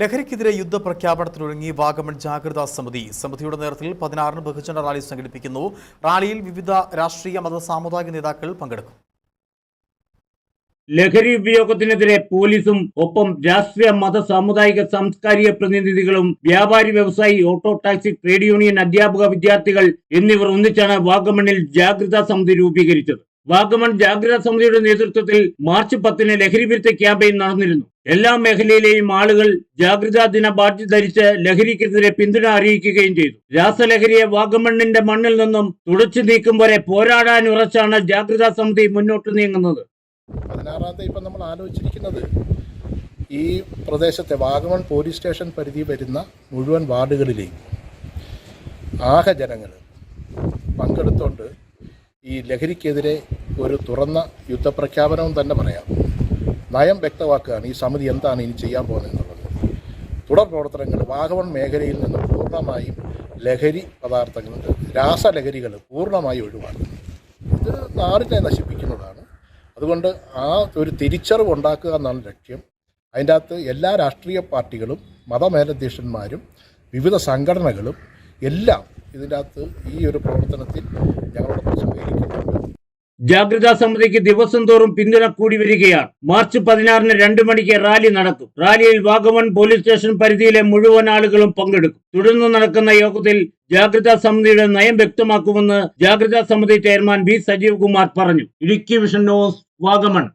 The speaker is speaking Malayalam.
ലഹരിക്കെതിരെ യുദ്ധ പ്രഖ്യാപനത്തിനൊരുങ്ങി വാഗമൺ ജാഗ്രതാ സമിതി. സമിതിയുടെ നേതൃത്വത്തിൽ പതിനാറിന് ബഹുജന റാലി സംഘടിപ്പിക്കുന്നു. റാലിയിൽ വിവിധ രാഷ്ട്രീയ മത സാമുദായിക നേതാക്കൾ പങ്കെടുക്കും. ലഹരി ഉപയോഗത്തിനെതിരെ പോലീസും ഒപ്പം രാഷ്ട്രീയ മത സാമുദായിക സാംസ്കാരിക പ്രതിനിധികളും വ്യാപാരി വ്യവസായി ഓട്ടോ ടാക്സി ട്രേഡ് യൂണിയൻ അധ്യാപക വിദ്യാർത്ഥികൾ എന്നിവർ ഒന്നിച്ചാണ് വാഗമണിൽ ജാഗ്രതാ സമിതി രൂപീകരിച്ചത്. വാഗമൺ ജാഗ്രതാ സമിതിയുടെ നേതൃത്വത്തിൽ മാർച്ച് പത്തിന് ലഹരി വിരുദ്ധ ക്യാമ്പയിൻ നടന്നിരുന്നു. എല്ലാ മേഖലയിലെയും ആളുകൾ ജാഗ്രതാ ദിന ബാഡ്ജ് ധരിച്ച് ലഹരിക്കെതിരെ പിന്തുണ അറിയിക്കുകയും ചെയ്തു. രാസലഹരിയെ വാഗമണ്ണിന്റെ മണ്ണിൽ നിന്നും തുടച്ചു നീക്കും വരെ പോരാടാൻ ഉറച്ചാണ് ജാഗ്രതാ സമിതി മുന്നോട്ട് നീങ്ങുന്നത്. പതിനാറാം ഇപ്പം നമ്മൾ ആലോചിച്ചിരിക്കുന്നത് ഈ പ്രദേശത്തെ വാഗമൺ പോലീസ് സ്റ്റേഷൻ പരിധി വരുന്ന മുഴുവൻ വാർഡുകളിലെയും ആകെ ജനങ്ങൾ പങ്കെടുത്തുകൊണ്ട് ഈ ലഹരിക്കെതിരെ ഒരു തുറന്ന യുദ്ധപ്രഖ്യാപനവും തന്നെ പറയാം. നയം വ്യക്തമാക്കുകയാണ് ഈ സമിതി എന്താണ് ഇനി ചെയ്യാൻ പോകുന്നത് എന്നുള്ളത്. തുടർ പ്രവർത്തനങ്ങൾ വാഗമൺ മേഖലയിൽ നിന്ന് പൂർണമായും ലഹരി പദാർത്ഥങ്ങൾ രാസലഹരികൾ പൂർണമായി ഒഴിവാക്കുന്നു. ഇത് നാടിനെ നശിപ്പിക്കുന്നതാണ്. അതുകൊണ്ട് ആ ഒരു തിരിച്ചറിവ് ഉണ്ടാക്കുക എന്നാണ് ലക്ഷ്യം. അതിന്റെ അകത്ത് എല്ലാ രാഷ്ട്രീയ പാർട്ടികളും മതമേലധ്യക്ഷന്മാരും വിവിധ സംഘടനകളും എല്ലാം ഇതിന്റെ അകത്ത് ഈ ഒരു പ്രവർത്തനത്തിൽ ഞങ്ങളോടൊപ്പം സഹകരിക്കുന്നുണ്ട്. ജാഗ്രതാ സമിതിക്ക് ദിവസം തോറും പിന്തുണ കൂടി വരികയാണ്. മാർച്ച് പതിനാറിന് രണ്ടു മണിക്ക് റാലി നടക്കും. റാലിയിൽ വാഗമൺ പോലീസ് സ്റ്റേഷൻ പരിധിയിലെ മുഴുവൻ ആളുകളും പങ്കെടുക്കും. തുടർന്ന് നടക്കുന്ന യോഗത്തിൽ ജാഗ്രതാ സമിതിയുടെ നയം വ്യക്തമാക്കുമെന്ന് ജാഗ്രതാ സമിതി ചെയർമാൻ വി സജീവ് കുമാർ പറഞ്ഞു. Idukki vision news Vagamon.